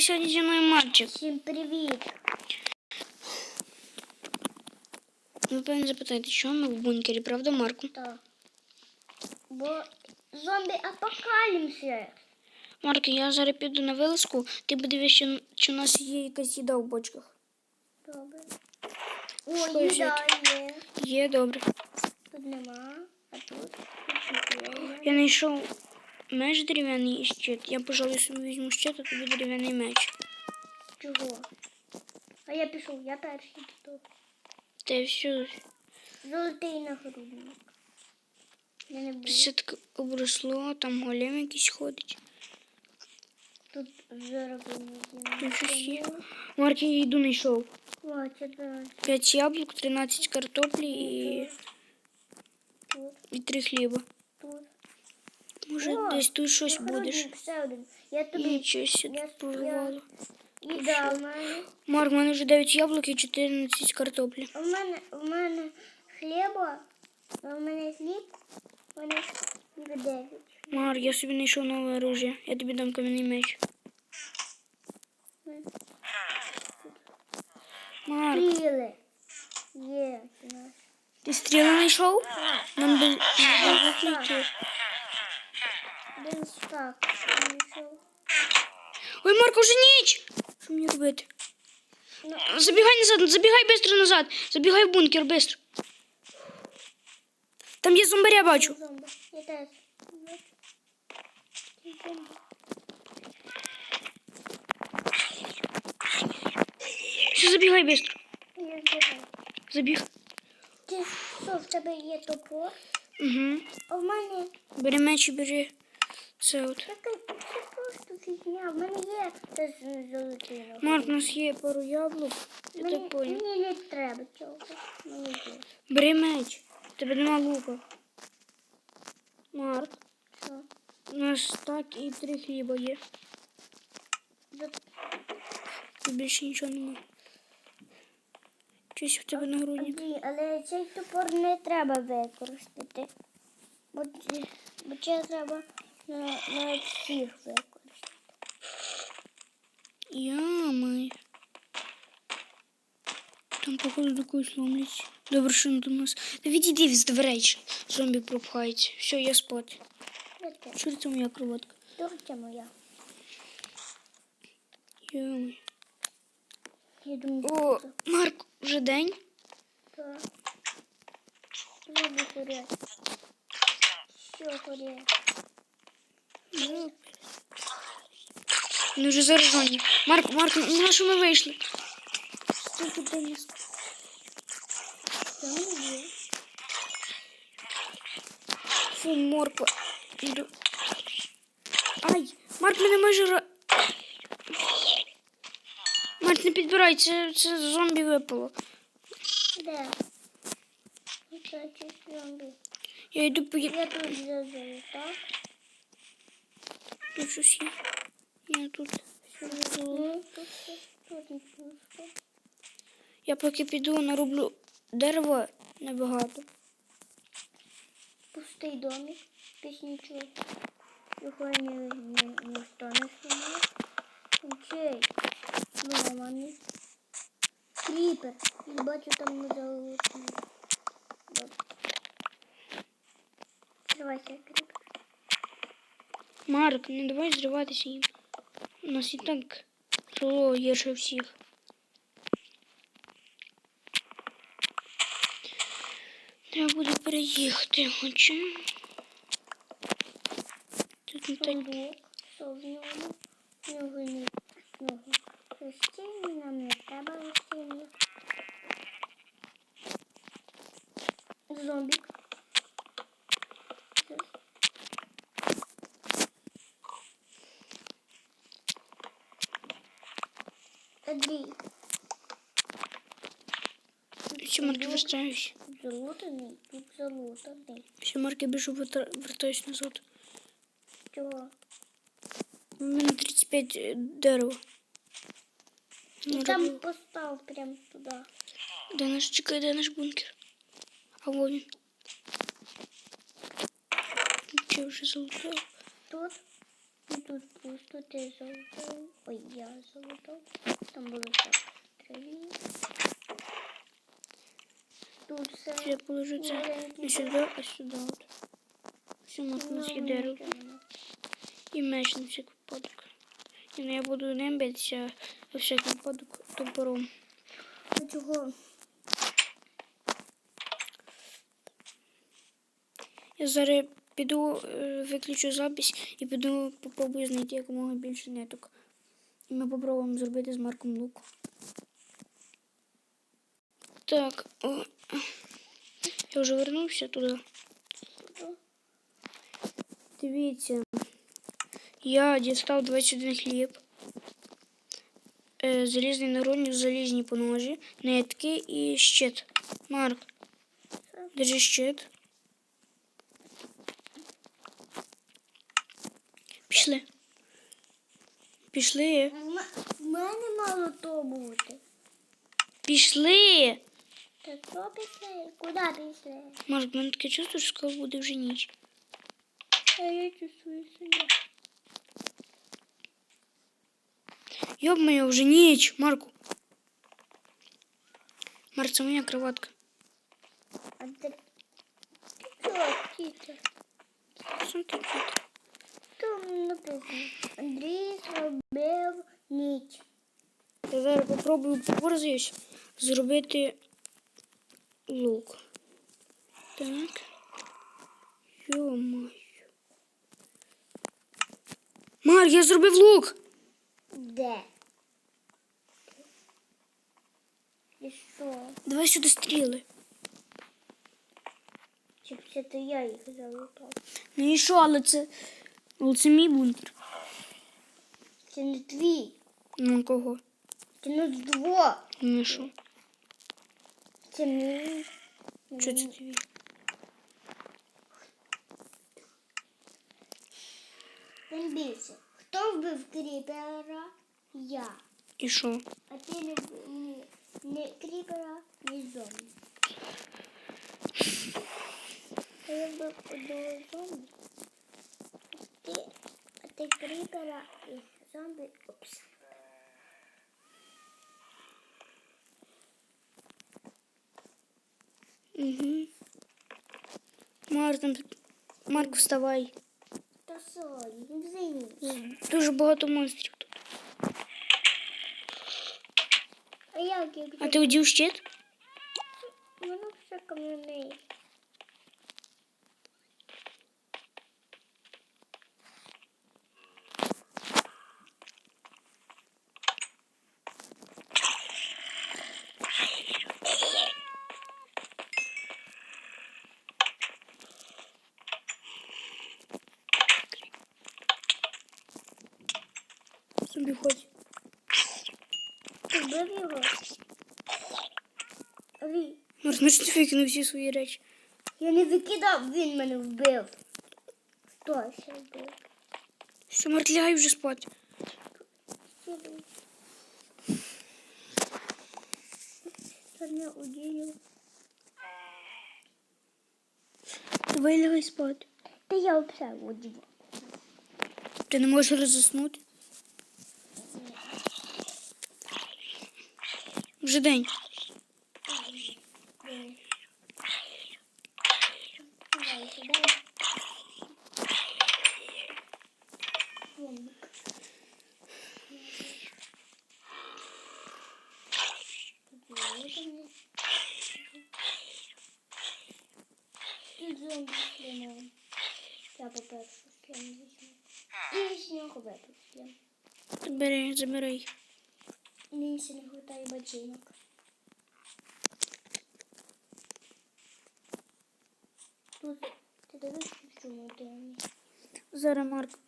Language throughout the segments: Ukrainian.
ще сьогодні зі мною мальчик. Всім привіт. Ви певно запитаєте, що ми в бункері, правда, Марку? Так. Бо зомбі апокаліпсис. Марк, я зараз піду на вилазку, ти подивись, чи, у нас є якась їда в бочках. Добре. О, їда є. Є, добре. Тут нема, а тут. Я знайшов меч дерев'яний і щит. Я, пожалуй, собі візьму щит, а тобі дерев'яний меч. Чого? А я пішов, я перший тут. Та й все. Золотий нагрудник. Я не буду. Все таке обросло, там голем якийсь ходить. Тут зароблені Тут щось є. Марк, я їду знайшов. О, це да. 5 яблук, 13 картоплі і, і 3 хліба. тут. Може, О, десь тут щось будеш. Нагрудник, ще один. Я тобі І щось я- тут порвало. їда в мене. Марк, в мене вже 9 яблук і 14 картоплі. У мене, у мене хліба, у мене хліб, у мене хліб 9. Марк, я собі знайшов нове оружие. Я тобі дам кам'яний меч. Марк, Стріли. Є. у нас. ти стріли знайшов? Нам би нам би стак. знайшов. Ой, Марк, уже ніч! Що мені робити? Ну, Забігай назад, забігай швидко назад. Забігай в бункер, швидко. Там є зомбаря, бачу. зомби. Я теж. Все, забігай швидко. Я. Забіг. Ти що, в тебе є топор? Угу. А в мене Бери меч і бери це от. Марк, у нас є пару яблук. Я Мені, так понял. мені не треба цього. Бери меч. Тебе нема лука. Марк, Що? у нас так і три хліба є. І більше нічого немає. Щось в тебе нагрудник. Андрій, але цей топор не треба використати. Бо, бо це треба на, на всіх використати. Ямай. Там, походу, до когось ломляться. Добре, що не до нас. Та відійди з дверей. Зомбі пропхається. Все, я ти? Що це моя кроватка? Дорога моя. Ямай. Я думаю, О, Марк, вже день? це. Зуби горять. Що горять? Ну вже заражені. Марк, Марк, на що ми вийшли? День? Що не є? Фу, морква. Ай, Марк, мене майже. Марк, не підбирай, це, це зомбі випало. Де? Оце ці зомбі. Я йду по Я тут зазою, так? Тут щось є. Я тут. Не пусто. Я поки піду нароблю дерево небагато. Пустий домик, без нічого. Його ні, ні, ніхто не знімає. Окей. Зламаний. Кріпер. Я бачу там на золоті. Давайся, кріпер. Марк, не давай зриватися їм. У нас і так село гірше всіх. Треба буде переїхати, хоча. Тут не так. Нього. Листіння нам не треба листіння. Зомбік. Андрій. Всі марки вертаюсь. Залутаний, тут залутаний. Всі марки біжу, верта- вертаюсь назад. Чого? У мене 35 е, дерева. І Ну, там роблю. постав прям туди. Де наш чекай, де наш бункер? А во він. Чи вже залутав? Тут І тут пусто, ти залутав. Ой, я залутав. Там було в траві. Тут все. Я положу це не сюди, а сюди. От. Все, Марк, у нас є дерево. І меч на всяк випадок. І ну, я буду ним битися, а всяк випадок топором. Ну чого? Я зараз піду, е, виключу запись і піду попробую знайти якомога більше ниток. І ми попробуємо зробити з Марком лук. Так, о, я вже вернувся туди. Дивіться, я дістав 21 хліб, е, залізний народник, залізні поножі, нитки і щит. Марк, держи щит. Пішли. Пішли. В мене мало то бути. Пішли. Та що пішли? Куди пішли? Марк, мене таке чувство, що скоро буде вже ніч. А я чувствую себе. Йоб моє, вже ніч, Марку. Марк, це моя кроватка. А ти що, тітя? Сам ти кіт. Там написано. Андрій зробив ніч. Я зараз попробую попорзаюсь зробити лук. Так. Йо-моє. Марк, я зробив лук. Де? І що? Давай сюди стріли. Чи це я їх залутав? Ну і що, але це. Але це мій бункер. Це не твій. Ну кого? Це не двох. Ну що? Це мій. Що це твій? Тим більше. Хто вбив кріпера? Я. І що? А ти не, ні, не кріпера, ні зомбі. Я вбив одного зомбі. А ти, а ти кріпера і зомбі. Упс. Угу. Марк, там... Марк, вставай. Та не займись. Дуже багато монстрів тут. А як А ти одів щит? Собі хоч. Вбив його? Ну що ти викинув всі свої речі? я не викидав, він мене вбив. Хто ще вбив? Все, Марк, лягай вже спати. Та не. Давай лягай спати. Та я все удію. Ти не можеш розіснути? Вже день. Давай, сідай. Зомбик. Тут зелені. Тут зомбі слімон. Я. Бери, забирай. Мені ще не хватає бачинок. Тут ти дивишся, чому ти мені Зараз, Марк.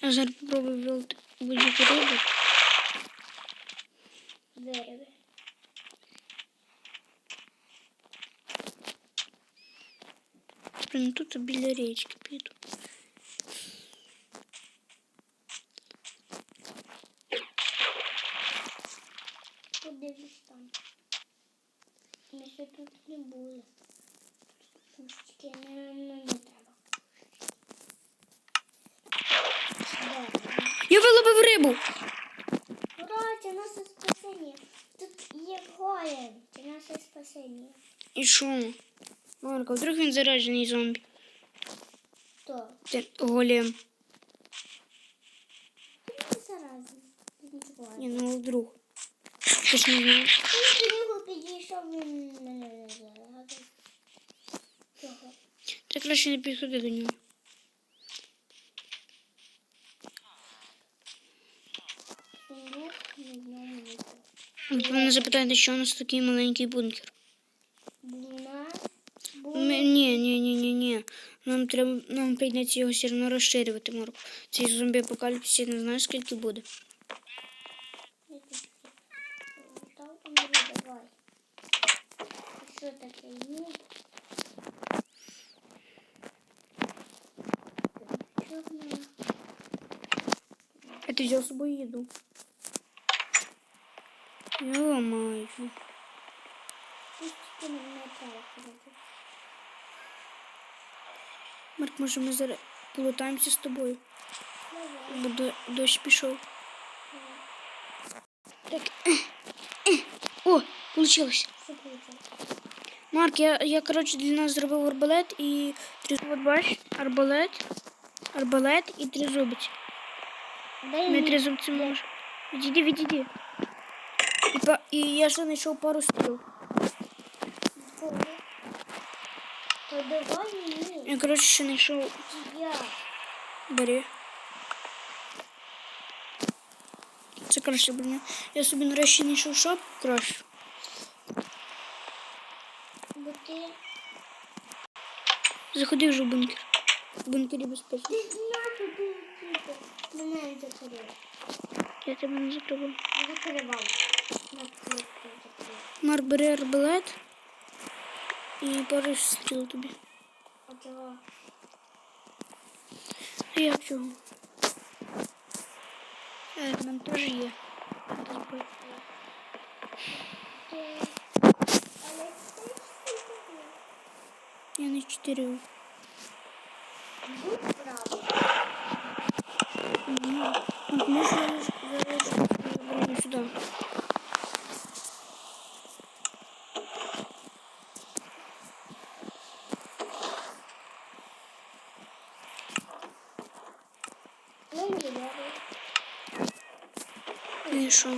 Я зараз попробую вилити будь-яку рибу. Дерево. Блін, тут біля річки піду. Подивись там. Ми ще тут не були. Кустики, не, не, не треба. Я виловив рибу. Ура, це наше спасіння. Тут є голем. Це наше спасіння. І що? Марко, вдруг він заражений зомбі. Хто? Це голем. Він заразний. Нічого. Ні, ну вдруг. Ти ж не знаєш. Він підійшов, він мене не. Чого? Ти краще не підходи до нього. Мене запитаєте, що у нас такий маленький бункер. Буна. Ні, ні, ні, ні, ні. Нам треба, нам прийдеться його все одно розширювати, Марк. Цей зомбі апокаліпсис, не знаю, скільки буде. Чорна. А ти взяв з собою їду. Йо-майо. Пустите мене так. Марк, може ми зараз полутаємося з тобою? Давай. Бо до- дощ пішов. Так. О, вийшло. Що получилось? Марк, я, я коротше, для нас зробив арбалет і три От бачиш, арбалет, арбалет і тризубець. Дай Ми мені. тризубці можемо. Відійди, відійди. І, па, і я ще знайшов пару стріл. Кого? То давай мені. Я, коротше, ще знайшов. Я. Бери. Це краще броня. Я собі нарешті знайшов шапку краще. Бо ти... Заходи вже в бункер. В бункері безпечно. Ти знаєш, що ти типу, мене закрив. Я тебе не закривав. Закривав. На клітку закрив. Марк, бери арбалет і пару стріл тобі. А чого? А як чого? Е, в мене теж є. Зброя. Ти... Але ти що Я не чотирив. Будь правий. Ні. От можна залишити броню сюди. Ну, не треба. І що?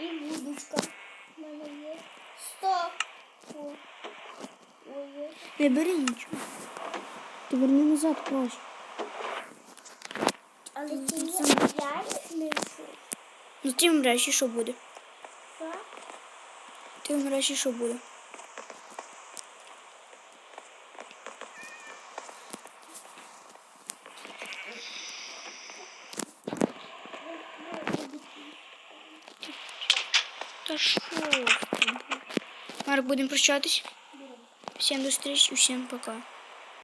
І вудочка. в мене є. Стоп. Не бери нічого. Ти верни назад краще. але ти не реально знайшов? Ну ти вмреш і що буде? Що? Ти вмреш і що буде? Та що? з тобою? Марк, будемо прощатись. Всім до зустрічі, усім пока.